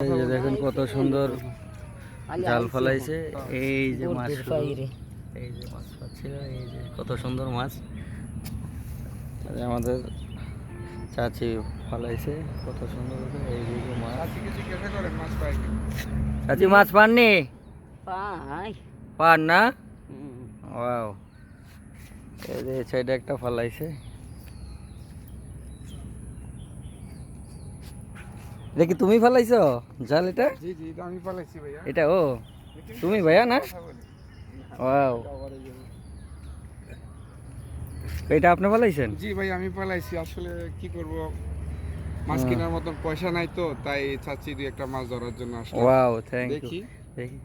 এই যে দেখুন কত সুন্দর জাল ফলাইছে। এই যে মাছ এই যে মাছ পাচ্ছিল এই যে কত সুন্দর মাছ। আমাদের চাচি ফলাইছে কত সুন্দর এই যে মাছ। চাচি মাছ পাননি? পান না? ওয়াও। এই যে সাইডে একটা ফলাইছে। এটা কি তুমি ফেলাইছো? জাল এটা? জি জি এটা আমি পালাইছি ভাইয়া। এটা ও তুমি ভাইয়া না? ওয়াও। এটা আপনি ফেলাইছেন? জি ভাই আমি পালাইছি আসলে কি করব? মাছ কেনার মতন পয়সা নাই তো তাই চাচ্ছি দুই একটা মাছ ধরার জন্য আসলে ওয়াও থ্যাংক ইউ দেখি। দেখি।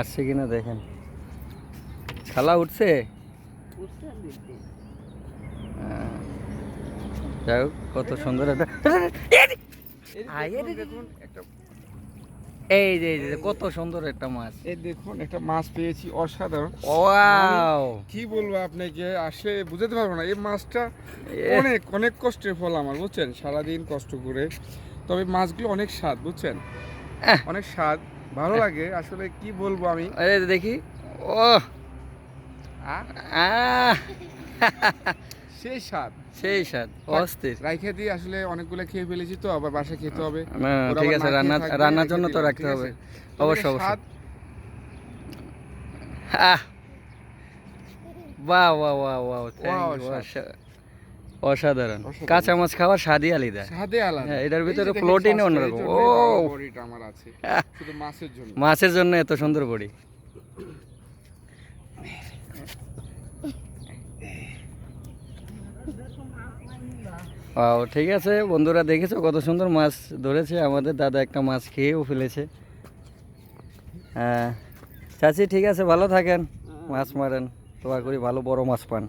আসছে কিনা দেখেন। খালা উঠছে? হ্যাঁ। যাই হোক কত সুন্দর একটা এই যে এই যে কত সুন্দর একটা মাছ। এই দেখুন একটা মাছ পেয়েছি অসাধারণ। ওয়াও। কি বলব আপনাকে আসলে বুঝতে পারব না এই মাছটা অনেক অনেক কষ্টের ফল আমার বুঝছেন? সারাদিন কষ্ট করে। তবে মাছগুলো অনেক স্বাদ বুঝছেন? অনেক স্বাদ ভালো লাগে। আসলে কি বলব আমি? এই দেখি। ও আহ। সেই স্বাদ। সেই স্বাদ অস্থির। রাইখে দিয়ে আসলে অনেকগুলো খেয়ে ফেলেছি তো আবার বাসা খেতে হবে। না ঠিক আছে রান্না রান্নার জন্য তো রাখতে হবে। অবশ্যই অবশ্যই আহ! বাহ বাহ বাহ বাহ অসাধারণ। কাঁচা মাছ খাওয়ার স্বাদই আলাদা। স্বাদে আলাদা। হ্যাঁ, এটার ভিতরে স্বাস্থ্য, অন্যরকম। ও! বড়িটা আমার আছে। শুধু মাছের জন্য। মাছের জন্য এত সুন্দর বড়ি। ও ঠিক আছে, বন্ধুরা দেখেছ কত সুন্দর মাছ ধরেছে? আমাদের দাদা একটা মাছ খেয়েও ফেলেছে। হ্যাঁ চাচি ঠিক আছে, ভালো থাকেন। মাছ মারেন, দোয়া করি ভালো বড় মাছ পান।